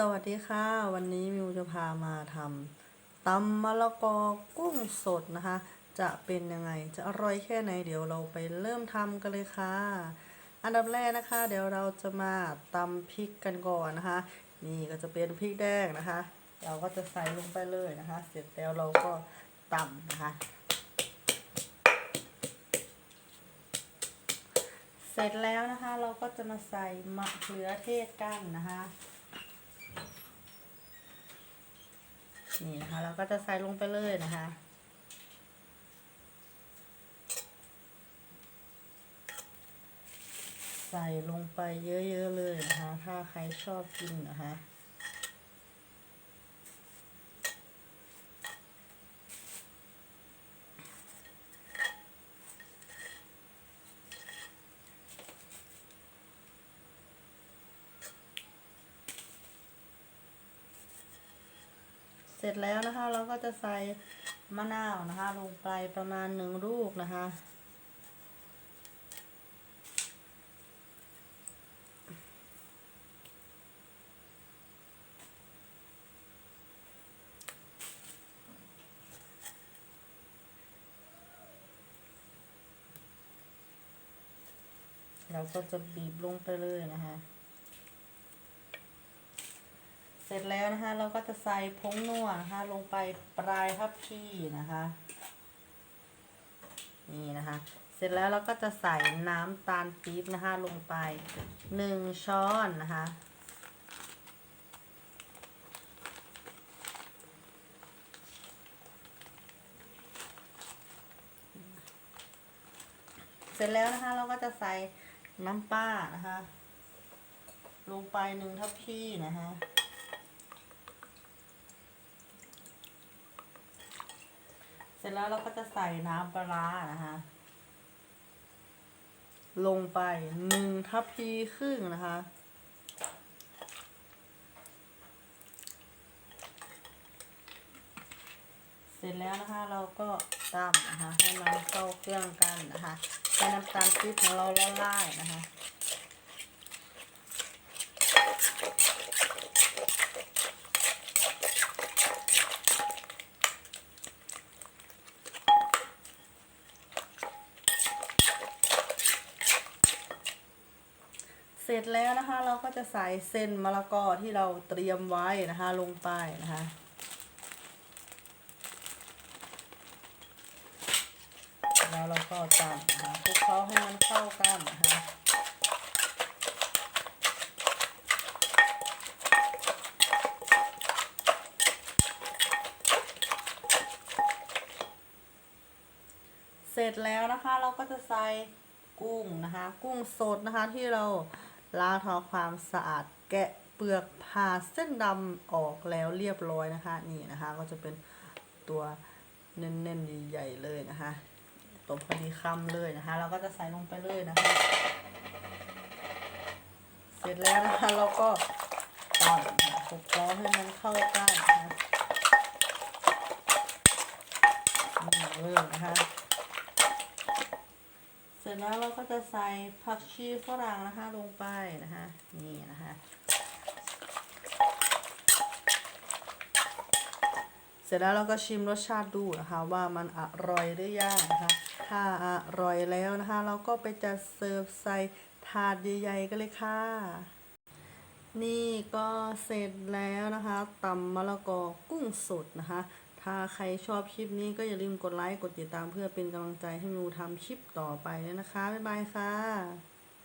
สวัสดีค่ะ วันนี้มิวจะพามาทำตำมะละกอกุ้งสดนะคะ จะเป็นยังไงจะอร่อยแค่ไหนเดี๋ยวเราไปเริ่มทำกันเลยค่ะ อันดับแรกนะคะ เดี๋ยวเราจะมาตำพริกกันก่อนนะคะ นี่ก็จะเป็นพริกแดงนะคะ เราก็จะใส่ลงไปเลยนะคะ เสร็จแล้วเราก็ตำนะคะ เสร็จแล้วนะคะเราก็จะมาใส่มะเขือเทศกันนะคะ นี่นะคะเราก็จะใส่ลงไปเลยนะคะ ใส่ลงไปเยอะๆเลยนะคะ ถ้าใครชอบกินนะคะ ร็จแล้วนะคะ เราก็จะใส่มะนาวนะคะ ลงไปประมาณหนึ่งลูกนะคะ เราก็จะบีบลงไปเลยนะคะ เสร็จแล้วนะคะ เราก็จะใส่ผงนัวนะคะ ลงไปปลายทับพี่นะคะ นี่นะคะ เสร็จแล้วเราก็จะใส่น้ำตาลปี๊บนะคะ ลงไปหนึ่งช้อนนะคะเสร็จแล้วนะคะเราก็จะใส่น้ำปลานะคะ ลงไปหนึ่งทัพพี่นะคะ เส ร็จแล้วเราก็จะใส่น้ำปลาร้านะคะ ลงไปหนึ่งทัพพีครึ่งนะคะ เสร็จแล้วนะคะเราก็ตำนะคะให้มันเข้าเครื่องกันนะคะให้น้ำตาลปี๊บของเราละลายนะคะ ร็จแล้วนะคะ เราก็จะใส่เส้นมะละกอที่เราเตรียมไว้นะคะ ลงไปนะคะแล้วเราก็ตำนะคะคลุกเคล้าให้มันเข้ากันนะคะเสร็จแล้วนะคะเราก็จะใส่กุ้งนะคะ กุ้งสดนะคะที่เรา ล้างทำความสะอาดแกะเปลือกผ่าเส้นดำออกแล้วเรียบร้อยนะคะ นี่นะคะ ก็จะเป็นตัวเน้นๆใหญ่ๆเลยนะคะตบพอดีคำเลยนะคะ เราก็จะใส่ลงไปเลยนะคะ เสร็จแล้วนะคะเราก็ตอนคลุกเคล้าให้มันเข้ากันนะคะนี่เลยนะคะ จแล้วเราก็จะใส่ผักชีฝรั่งนะคะลงไปนะคะนี่นะคะเสร็จแล้วเราก็ชิมรสชาติดูนะคะว่ามันอร่อยหรือยังนะคะถ้าอร่อยแล้วนะคะ เราก็ไปจัดเสิร์ฟใส่ถาดใหญ่ๆกันเลยค่ะ นี่ก็เสร็จแล้วนะคะตำมะละกอกุ้งสดนะคะ ถ้าใครชอบคลิปนี้ก็อย่าลืมกดไลค์ กดติดตามเพื่อเป็นกำลังใจให้มิวทำคลิปต่อไปเลยนะคะ บ๊ายบายค่ะ